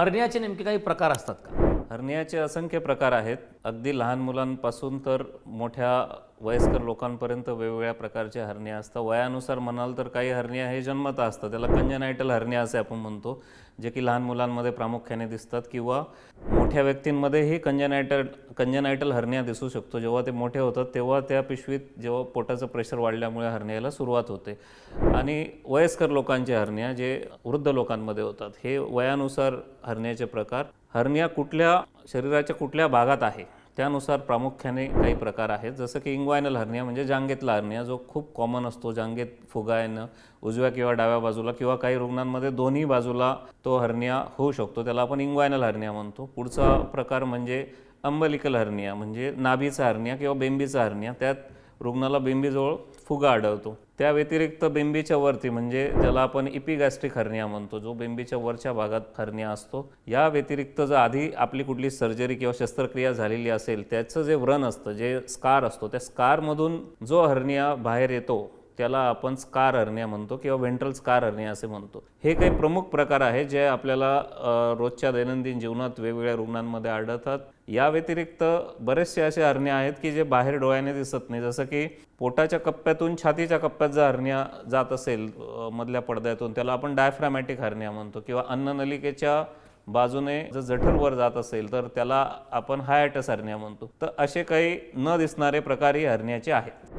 हरण्याचे नेमके काही प्रकार असतात का? हर्नियाचे असंख्य प्रकार आहेत. अगदी लहान मुलांपासून तर मोठ्या वयस्कर लोकांपर्यंत वेगवेगळ्या प्रकारचे हर्निया असतात. वयानुसार म्हणाल तर काही हर्निया हे जन्मता असतात. त्याला कंजनायटल हर्निया असे आपण म्हणतो जे की लहान मुलांमध्ये प्रामुख्याने दिसतात किंवा मोठ्या व्यक्तींमध्येही कंजनायटल कंजनायटल हर्निया दिसू शकतो. जेव्हा ते मोठे होतात तेव्हा त्या पिशवीत जेव्हा पोटाचं प्रेशर वाढल्यामुळे हर्नियाला सुरुवात होते. आणि वयस्कर लोकांचे हर्निया जे वृद्ध लोकांमध्ये होतात हे वयानुसार हर्नियाचे प्रकार हर्निया कुठल्या शरीराच्या कुठल्या भागात आहे? त्यानुसार प्रामुख्याने काही प्रकार आहेत. जसं की इंग्वायनल हर्निया म्हणजे जांगेतला हर्निया जो खूप कॉमन असतो जांगेत फुगा येणं उजव्या किंवा डाव्या बाजूला किंवा काही रुग्णांमध्ये दोन्ही बाजूला तो हर्निया होऊ शकतो. त्याला आपण इंग्वायनल हर्निया म्हणतो. पुढचा प्रकार म्हणजे अंबलिकल हर्निया म्हणजे नाभीचा हर्निया किंवा बेंबीचा हर्निया. त्यात रुग्णाला बेंबीजवळ फुगा आढळतो. त्या व्यतिरिक्त बेंबीच्या वरती म्हणजे ज्याला आपण इपिगॅस्ट्रिक हर्निया म्हणतो जो बेंबीच्या वरच्या भागात हर्निया असतो या व्यतिरिक्त जर आधी आपली कुठली सर्जरी किंवा शस्त्रक्रिया झालेली असेल त्याचं जे व्रण असतं जे स्कार असतो त्या स्कारमधून जो हर्निया बाहेर येतो त्याला आपण स्कार हरण्या म्हणतो किंवा व्हेंट्रल स्कार हरण्या असे म्हणतो. हे काही प्रमुख प्रकार आहेत जे आपल्याला रोजच्या दैनंदिन जीवनात वेगवेगळ्या रुग्णांमध्ये आढळतात. या व्यतिरिक्त बरेचसे असे हरण्या आहेत की जे बाहेर डोळ्याने दिसत नाही. जसं की पोटाच्या कप्प्यातून छातीच्या कप्प्यात जर हरण्या जात असेल मधल्या पडद्यातून त्याला आपण डायफ्रॅमॅटिक हरण्या म्हणतो किंवा अन्ननलिकेच्या बाजूने जर जठरवर जात असेल तर त्याला आपण हायटस हरण्या म्हणतो. तर असे काही न दिसणारे प्रकार ही हरण्याचे आहेत.